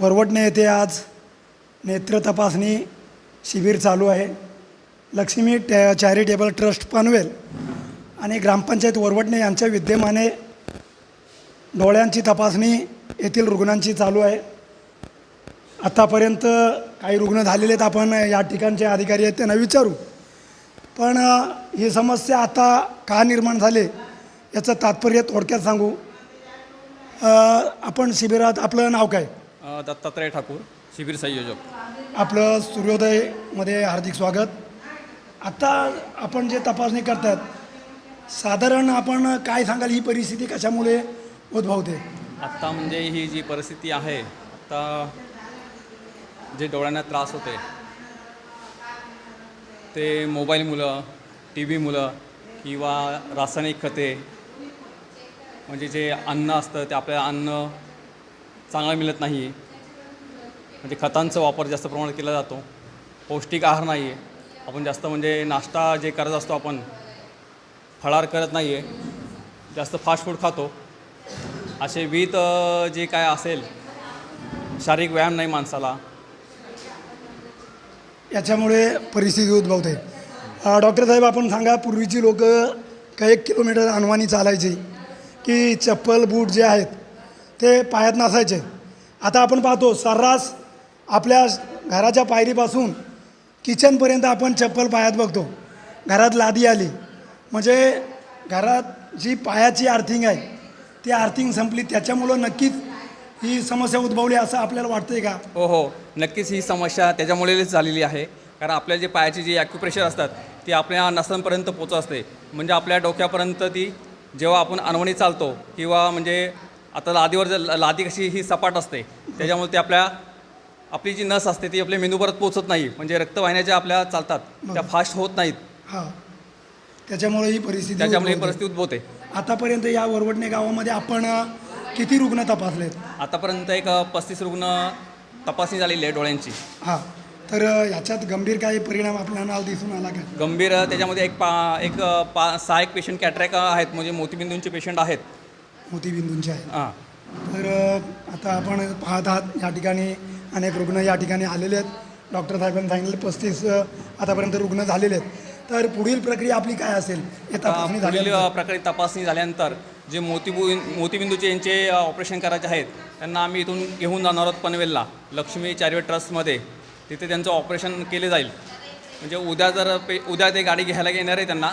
वरवटणे येथे आज नेत्र तपासणी शिबिर चालू आहे. लक्ष्मी टॅ चॅरिटेबल ट्रस्ट पनवेल आणि ग्रामपंचायत वरवटणे यांच्या विद्यमाने डोळ्यांची तपासणी येथील रुग्णांची चालू आहे. आत्तापर्यंत काही रुग्ण झालेले आहेत. आपण या ठिकाणचे अधिकारी आहेत त्यांना विचारू. पण ही समस्या आता का निर्माण झाली याचं तात्पर्य थोडक्यात सांगू. आपण शिबिरात आपलं नाव काय? दत्तात्रय ठाकूर शिबिर संयोजक. आपलं सूर्योदयमध्ये हार्दिक स्वागत. आत्ता आपण जे तपासणी करतात साधारण आपण काय सांगाल ही परिस्थिती कशामुळे उद्भवते? आत्ता म्हणजे ही जी परिस्थिती आहे आता जे डोळ्यांना त्रास होते ते मोबाईल मुलं टी व्ही मुलं किंवा रासायनिक खते म्हणजे जे अन्न असतं ते आपल्याला अन्न चांगला मिळत नाही म्हणजे खतांचा वापर जास्त प्रमाणात केला जातो. पौष्टिक आहार नाही आहे आपण जास्त म्हणजे नाश्ता जे करत असतो आपण फळार करत नाही आहे जास्त फास्ट फूड खातो. असे विविध जे काय असेल शारीरिक व्यायाम नाही माणसाला. याच्यामुळे परिस्थिती उद्भवते. डॉक्टर साहेब आपण सांगा पूर्वीची लोक काही एक किलोमीटर अनवाणी चालायची की चप्पल बूट जे आहेत ते पायात नसायचे. आता आपण पाहतो सर्रास आपल्या घराच्या पायरीपासून किचनपर्यंत आपण चप्पल पायात बघतो. घरात लादी आली. म्हणजे घरात जी पायाची आर्थिंग आहे ती आर्थिंग संपली. त्याच्यामुळं नक्कीच ही समस्या उद्भवली असं आपल्याला वाटतंय का? हो हो. नक्कीच ही समस्या त्याच्यामुळेच झालेली आहे. कारण आपल्या जे पायाची जी ॲक्युप्रेशर असतात ती आपल्या नसांपर्यंत पोचत असते. म्हणजे आपल्या डोक्यापर्यंत ती जेव्हा आपण अनवणी चालतो किंवा म्हणजे आता लादीवर जर लादी कशी ही सपाट असते त्याच्यामुळे ते आपल्या आपली जी नस असते ती आपल्या मेंदूपर्यंत पोचत नाही म्हणजे रक्तवाहिन्या ज्या आपल्या चालतात त्या फास्ट होत नाहीत. हां. त्याच्यामुळे ही परिस्थिती त्याच्यामुळे ही उद्भवते. परिस्थिती उद्भवते. आतापर्यंत या वरवडणे गावामध्ये आपण किती रुग्ण तपासलेत? आतापर्यंत एक पस्तीस रुग्ण तपासणी झालेली आहे डोळ्यांची. हां. तर ह्याच्यात गंभीर काही परिणाम आपल्याला दिसून आला का? गंभीर त्याच्यामध्ये एक पा एक पा सहा एक पेशंट कॅट्रॅक आहेत म्हणजे मोतीबिंदूंचे पेशंट आहेत. मोतीबिंदूंचे आहे. हां. तर आता आपण पाहत आहात या ठिकाणी अनेक रुग्ण या ठिकाणी आलेले आहेत. डॉक्टर साहेबांनी सांगितले पस्तीस आतापर्यंत रुग्ण झालेले आहेत. तर पुढील प्रक्रिया आपली काय असेल हे तपासणी पुढील झाली अ, प्रकारे तपासणी झाल्यानंतर जे मोतीबू मोतीबिंदूचे यांचे ऑपरेशन करायचे आहेत त्यांना आम्ही इथून घेऊन जाणार आहोत पनवेलला लक्ष्मी चॅरिटेबल ट्रस्टमध्ये. तिथे त्यांचं ऑपरेशन केले जाईल. म्हणजे उद्या जर पे उद्या ते गाडी घ्यायला येणार आहे त्यांना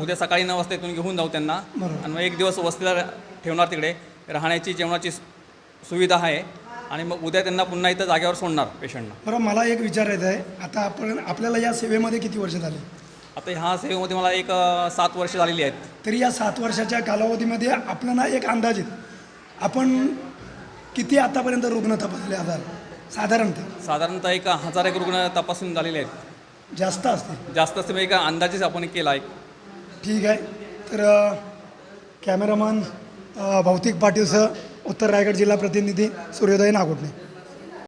उद्या सकाळी नऊ वाजता इथून घेऊन जाऊ त्यांना. आणि मग एक दिवस वस्तीला ठेवणार तिकडे. राहण्याची जेवणाची सुविधा आहे. आणि मग उद्या त्यांना पुन्हा इथं जागेवर सोडणार पेशंटना. बरं मला एक विचारायचं आहे. आता आपण आपल्याला या सेवेमध्ये किती वर्ष झाली? आता ह्या सेवेमध्ये मला एक सात वर्ष झालेली आहेत. तरी या सात वर्षाच्या कालावधीमध्ये आपल्याला एक अंदाजित आपण किती आतापर्यंत रुग्ण तपासले असाल साधारणतः. साधारणतः एक हजार एक रुग्ण तपासून झालेले आहेत. जास्त असतील. जास्त असं एक अंदाजेच आपण केला आहे ठीक आहे. तर कॅमेरामन भौतिक पाटीलसह उत्तर रायगड जिल्हा प्रतिनिधी सूर्योदय नागोटणे.